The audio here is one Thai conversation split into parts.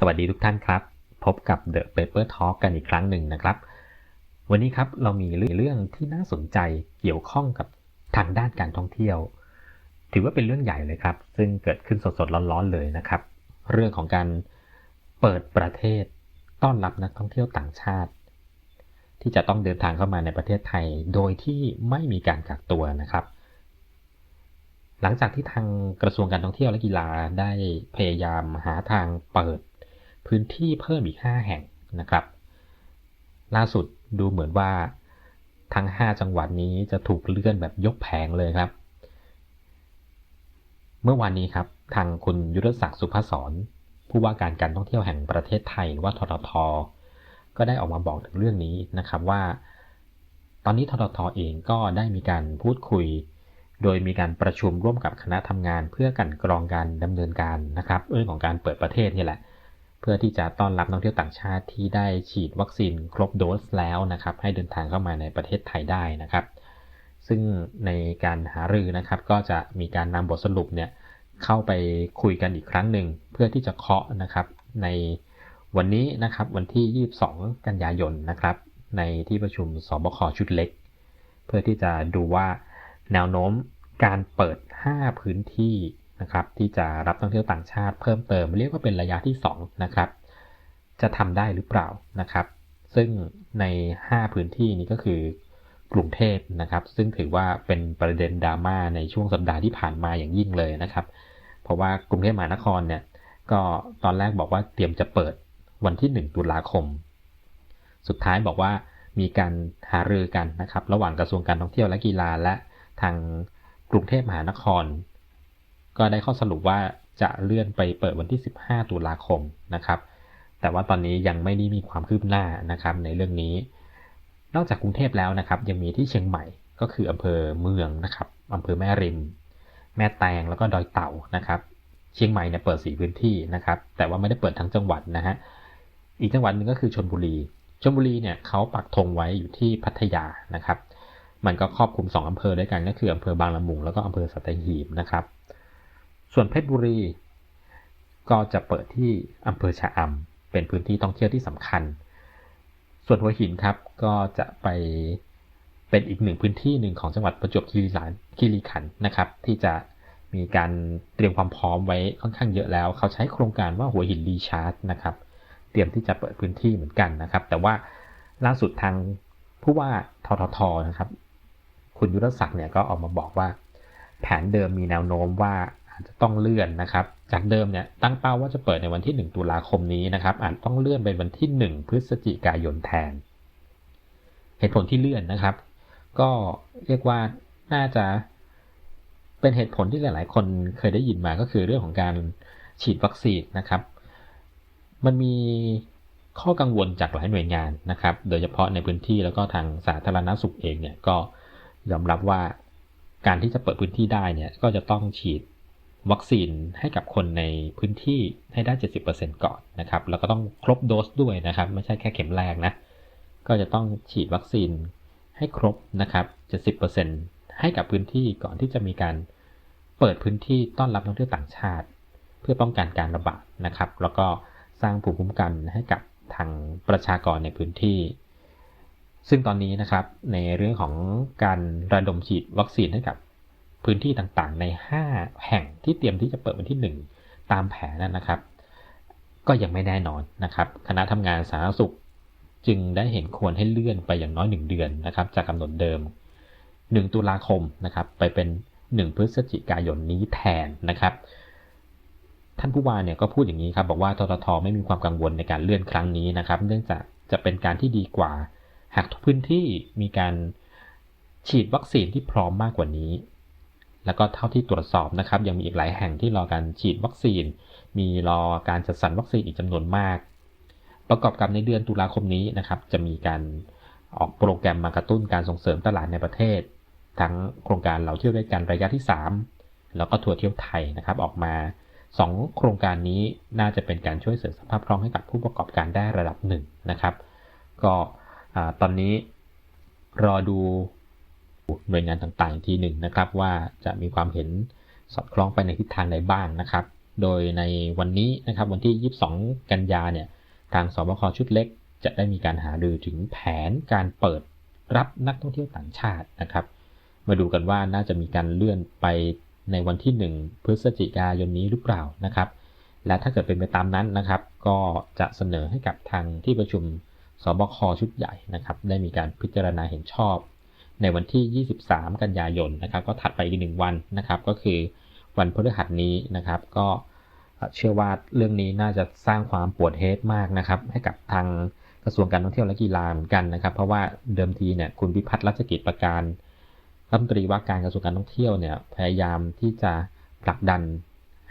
สวัสดีทุกท่านครับ พบกับ The Paper Talk กันอีกครั้งหนึ่งนะครับ วันนี้ครับเรามีเรื่องที่น่าสนใจเกี่ยวข้องกับทางด้านการท่องเที่ยว ถือว่าเป็นเรื่องใหญ่เลยครับ ซึ่งเกิดขึ้นสดๆร้อนๆเลยนะครับ เรื่องของการเปิดประเทศต้อนรับนักท่องเที่ยวต่างชาติ ที่จะต้องเดินทางเข้ามาในประเทศไทย โดยที่ไม่มีการกักตัวนะครับ หลังจากที่ทางกระทรวงการท่องเที่ยวและกีฬาได้พยายามหาทางเปิด พื้นที่เพิ่มอีก 5 แห่งนะครับ ล่าสุดดูเหมือนว่าทั้ง 5 จังหวัดนี้จะถูกเลื่อนแบบยกแผงเลยครับ เมื่อวานนี้ครับทางคุณยุทธศักดิ์สุภศรผู้ว่าการการท่องเที่ยวแห่งประเทศไทยหรือว่าททท ก็ได้ออกมาบอกถึงเรื่องนี้นะครับว่า ตอนนี้ทททเองก็ได้มีการพูดคุย โดยมีการประชุมร่วมกับคณะทำงาน เพื่อกันกรองการดำเนินการนะครับเรื่องของการเปิดประเทศนี่แหละ พื่อที่จะต้อนรับนักท่องเที่ยวต่างชาติที่ได้ฉีดวัคซีนครบโดสแล้วนะครับ ให้เดินทางเข้ามาในประเทศไทยได้นะครับ ซึ่งในการหารือนะครับ ก็จะมีการนำบทสรุปเนี่ยเข้าไปคุยกันอีกครั้งหนึ่งเพื่อที่จะเคาะนะครับในวันนี้นะครับวันที่ 22 กันยายนนะครับ ในที่ประชุมสบคชุดเล็ก เพื่อที่จะดูว่าแนวโน้มการเปิด 5 พื้นที่ นะครับที่จะรับนักท่องเที่ยวต่างชาติเพิ่มเติม เรียกว่าเป็นระยะที่2นะครับจะทำได้หรือเปล่านะครับ ซึ่งใน 5 พื้นที่นี้ก็คือกรุงเทพนะครับ ซึ่งถือว่าเป็นประเด็นดราม่าในช่วงสัปดาห์ที่ผ่านมาอย่างยิ่งเลยนะครับ เพราะว่ากรุงเทพมหานครเนี่ยก็ตอนแรกบอกว่าเตรียมจะเปิดวันที่ 1 ตุลาคม สุดท้ายบอกว่ามีการหารือกันนะครับ ระหว่างกระทรวงการท่องเที่ยวและกีฬาและทางกรุงเทพมหานคร ก็ได้ข้อสรุปว่าจะเลื่อนไปเปิดวันที่ 15 ตุลาคมนะครับ แต่ว่าตอนนี้ยังไม่ได้มีความคืบหน้านะครับในเรื่องนี้ นอกจากกรุงเทพแล้วนะครับ ยังมีที่เชียงใหม่ก็คืออำเภอเมืองนะครับอำเภอแม่ริม แม่แตงแล้วก็ดอยเต่านะครับ เชียงใหม่เนี่ยเปิดสีพื้นที่นะครับ แต่ว่าไม่ได้เปิดทั้งจังหวัดนะฮะอีกจังหวัดหนึ่งก็คือชนบุรีชลบุรีเนี่ยเขาปักธงไว้อยู่ที่พัทยานะครับ มันก็ครอบคลุม2อำเภอด้วยกันก็คืออำเภอบางละมุงแล้วก็อำเภอสัตหีบนะครับ ส่วนเพชรบุรี ก็จะเปิดที่อำเภอชะอำเป็นพื้นที่ท่องเที่ยวที่สำคัญ ส่วนหัวหินครับก็จะไปเป็นอีกหนึ่งพื้นที่หนึ่งของจังหวัดประจวบคีรีขันธ์คีรีขันนะครับ ที่จะมีการเตรียมความพร้อมไว้ค่อนข้างเยอะแล้ว เขาใช้โครงการว่าหัวหินรีชาร์จนะครับ เตรียมที่จะเปิดพื้นที่เหมือนกันนะครับ แต่ว่าล่าสุดทางผู้ว่าทททนะครับ คุณยุทธศักดิ์เนี่ยก็ออกมาบอกว่า แผนเดิมมีแนวโน้มว่า ต้องเลื่อนนะครับ จากเดิมเนี่ยตั้งเป้าว่าจะเปิดในวันที่ 1 ตุลาคมนี้นะครับ อาจต้องเลื่อนเป็นวันที่ 1 พฤศจิกายนแทน เหตุผลที่เลื่อนนะครับ ก็เรียกว่าน่าจะเป็นเหตุผลที่หลาย ๆ คนเคยได้ยินมาก็คือเรื่องของการฉีดวัคซีนนะครับ มันมีข้อกังวลจากหลายหน่วยงานนะครับ โดยเฉพาะในพื้นที่แล้วก็ทางสาธารณสุขเองเนี่ยก็ยอมรับว่าการที่จะเปิดพื้นที่ได้เนี่ยก็จะต้องฉีด วัคซีนให้กับคนในพื้นที่ให้ได้ 70%ก่อนนะครับ แล้วก็ต้องครบโดสด้วยนะครับ ไม่ใช่แค่เข็มแรกนะ ก็จะต้องฉีดวัคซีนให้ครบนะครับ 70%ให้กับพื้นที่ก่อนที่จะมีการเปิดพื้นที่ต้อนรับนักท่องเที่ยวต่างชาติ เพื่อป้องกันการระบาดนะครับ แล้วก็สร้างภูมิคุ้มกันให้กับทางประชากรในพื้นที่ ซึ่งตอนนี้นะครับในเรื่องของการระดมฉีดวัคซีนให้กับ พื้นที่ต่างๆ ใน 5 แห่งที่เตรียมที่จะเปิดวันที่ 1 ตามแผนนั้นนะครับ ก็ยังไม่แน่นอนนะครับ คณะทำงานสาธารณสุขจึงได้เห็นควรให้เลื่อนไปอย่างน้อย 1 เดือนนะครับ จากกำหนดเดิม 1 ตุลาคมนะครับไปเป็น 1 พฤศจิกายนนี้แทนนะครับ ท่านผู้ว่าเนี่ยก็พูดอย่างนี้ครับบอกว่าทททไม่มีความกังวลในการเลื่อนครั้งนี้นะครับ เนื่องจากจะเป็นการที่ดีกว่า หากทุกพื้นที่มีการฉีดวัคซีนที่พร้อมมากกว่านี้ แล้วก็เท่าที่ตรวจสอบนะครับ ยังมีอีกหลายแห่งที่รอการฉีดวัคซีน มีรอการจัดสรรวัคซีนอีกจำนวนมาก ประกอบกับในเดือนตุลาคมนี้นะครับ จะมีการออกโปรแกรมมากระตุ้นการส่งเสริมตลาดในประเทศ ทั้งโครงการเราเที่ยวด้วยกันระยะที่ 3 แล้วก็ทัวร์เที่ยวไทยนะครับ ออกมา 2 โครงการนี้น่าจะเป็นการช่วยเสริมสภาพคล่องให้กับผู้ประกอบการได้ระดับหนึ่งนะครับ ก็ตอนนี้รอดู หน่วยงานต่างๆ ทีหนึ่งนะครับ ว่าจะมีความเห็นสอดคล้องไปในทิศทางใดบ้างนะครับ โดยในวันนี้นะครับวันที่ 22 กันยาเนี่ยทางสบคชุดเล็ก จะได้มีการหารือถึงแผนการเปิดรับนักท่องเที่ยวต่างชาตินะครับ มาดูกันว่าน่าจะมีการเลื่อนไปในวันที่ 1 พฤศจิกายนนี้หรือเปล่านะครับ และถ้าเกิดเป็นไปตามนั้นนะครับ ก็จะเสนอให้กับทางที่ประชุมสบคชุดใหญ่นะครับ ได้มีการพิจารณาเห็นชอบ ในวันที่ 23 กันยายนนะครับ ก็ถัดไปอีกหนึ่งวันนะครับ ก็คือวันพฤหัสนี้นะครับ ก็เชื่อว่าเรื่องนี้น่าจะสร้างความปวดเฮดมากนะครับ ให้กับทางกระทรวงการท่องเที่ยวและกีฬาเหมือนกันนะครับ เพราะว่าเดิมทีเนี่ยคุณพิพัฒน์รัชกิจประการรัฐมนตรีว่าการกระทรวงการท่องเที่ยวเนี่ยพยายามที่จะผลักดัน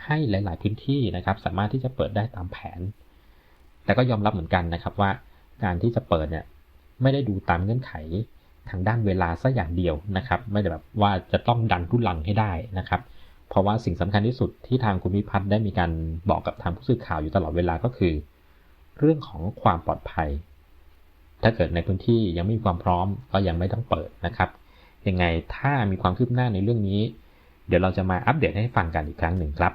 ให้หลาย ๆ พื้นที่นะครับ สามารถที่จะเปิดได้ตามแผน แต่ก็ยอมรับเหมือนกันนะครับว่าการที่จะเปิดเนี่ยไม่ได้ดูตามเงื่อนไข ทางด้านเวลาซะอย่างเดียวนะครับ ไม่ได้แบบว่าจะต้องดันทุลังให้ได้นะครับ เพราะว่าสิ่งสำคัญที่สุดที่ทางคุณวิพัฒน์ได้มีการบอกกับทางผู้สื่อข่าวอยู่ตลอดเวลาก็คือ เรื่องของความปลอดภัย ถ้าเกิดในพื้นที่ยังไม่มีความพร้อมก็ยังไม่ต้องเปิดนะครับ ยังไงถ้ามีความคืบหน้าในเรื่องนี้ เดี๋ยวเราจะมาอัปเดตให้ฟังกันอีกครั้งหนึ่งครับ